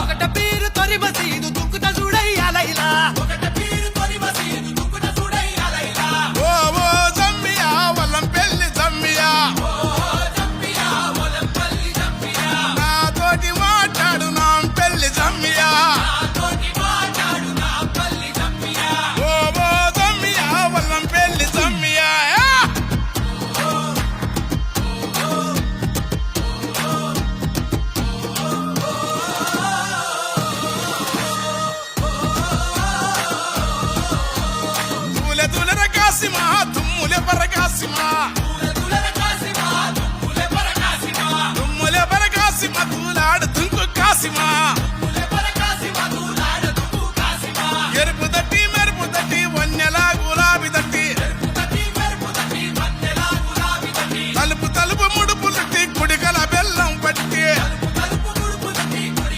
ఒకట పేరు తొరి తూలె తూలెర కాసిమా తుమ్ములె పర కాసిమా